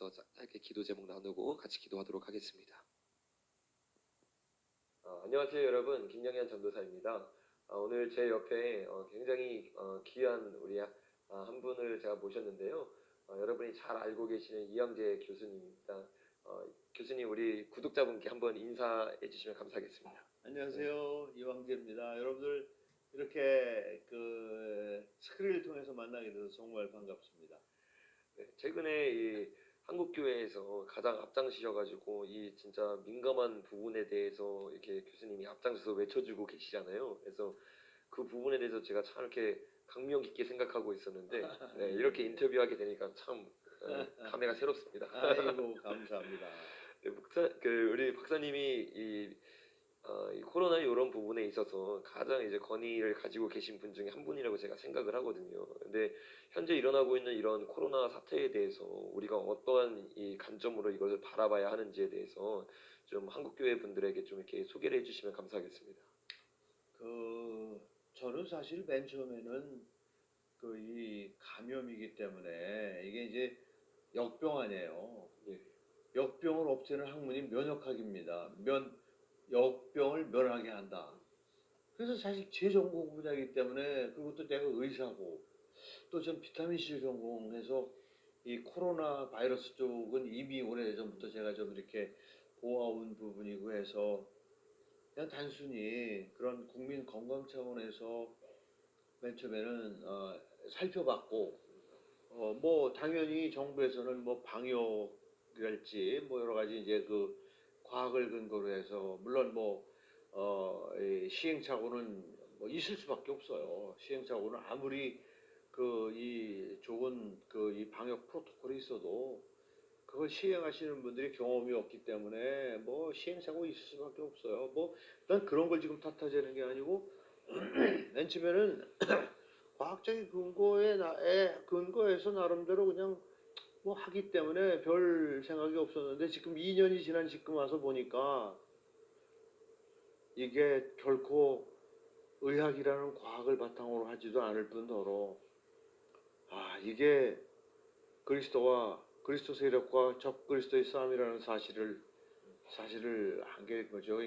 나와서 짧게 기도 제목 나누고 같이 기도하도록 하겠습니다. 어, 안녕하세요 여러분 김영현 전도사입니다. 어, 오늘 제 옆에 어, 굉장히 어, 귀한 우리 아, 한 분을 제가 모셨는데요. 어, 여러분이 잘 알고 계시는 이영재 교수님입니다. 어, 교수님 우리 구독자분께 한번 인사해 주시면 감사하겠습니다. 안녕하세요 이왕재입니다. 여러분들 이렇게 그 스크린을 통해서 만나게 돼서 정말 반갑습니다. 네, 최근에 이 한국 교회에서 가장 앞장서셔가지고 이 진짜 민감한 부분에 대해서 이렇게 교수님이 앞장서서 외쳐주고 계시잖아요. 그래서 그 부분에 대해서 제가 참 이렇게 강명 깊게 생각하고 있었는데 네, 이렇게 인터뷰하게 되니까 참 어, 감회가 새롭습니다. 아이고 감사합니다. 네, 목사, 그 우리 박사님이 이, 어, 이 코로나 이런 부분에 있어서 가장 이제 권위를 가지고 계신 분 중에 한 분이라고 제가 생각을 하거든요. 근데 현재 일어나고 있는 이런 코로나 사태에 대해서 우리가 어떠한 이 관점으로 이것을 바라봐야 하는지에 대해서 좀 한국 교회 분들에게 좀 이렇게 소개를 해주시면 감사하겠습니다. 그 저는 사실 맨 처음에는 그 이 감염이기 때문에 이게 이제 역병 아니에요. 네. 역병을 없애는 학문이 면역학입니다. 면 역병을 면하게 한다. 그래서 사실 제 전공 분야이기 때문에 또 내가 의사고 또 전 비타민 C 전공해서 이 코로나 바이러스 쪽은 이미 오래 전부터 제가 좀 이렇게 보아온 부분이고 해서 그냥 단순히 그런 국민 건강 차원에서 맨 처음에는 어, 살펴봤고 어, 뭐 당연히 정부에서는 뭐 방역이랄지 뭐 여러 가지 이제 그 과학을 근거로 해서 물론 뭐 어, 이 시행착오는 뭐 있을 수밖에 없어요. 시행착오는 아무리 그 이 좋은 그 이 방역 프로토콜이 있어도 그걸 시행하시는 분들이 경험이 없기 때문에 뭐 시행착오 있을 수밖에 없어요. 뭐 일단 그런 걸 지금 탓하자는 게 아니고 맨 처음에는 과학적인 근거에 나에 근거해서 나름대로 그냥 뭐 하기 때문에 별 생각이 없었는데 지금 2년이 지난 지금 와서 보니까 이게 결코 의학이라는 과학을 바탕으로 하지도 않을 뿐더러 아 이게 그리스도와 그리스도 세력과 적 그리스도의 싸움이라는 사실을 사실을 안게 거죠. 그러니까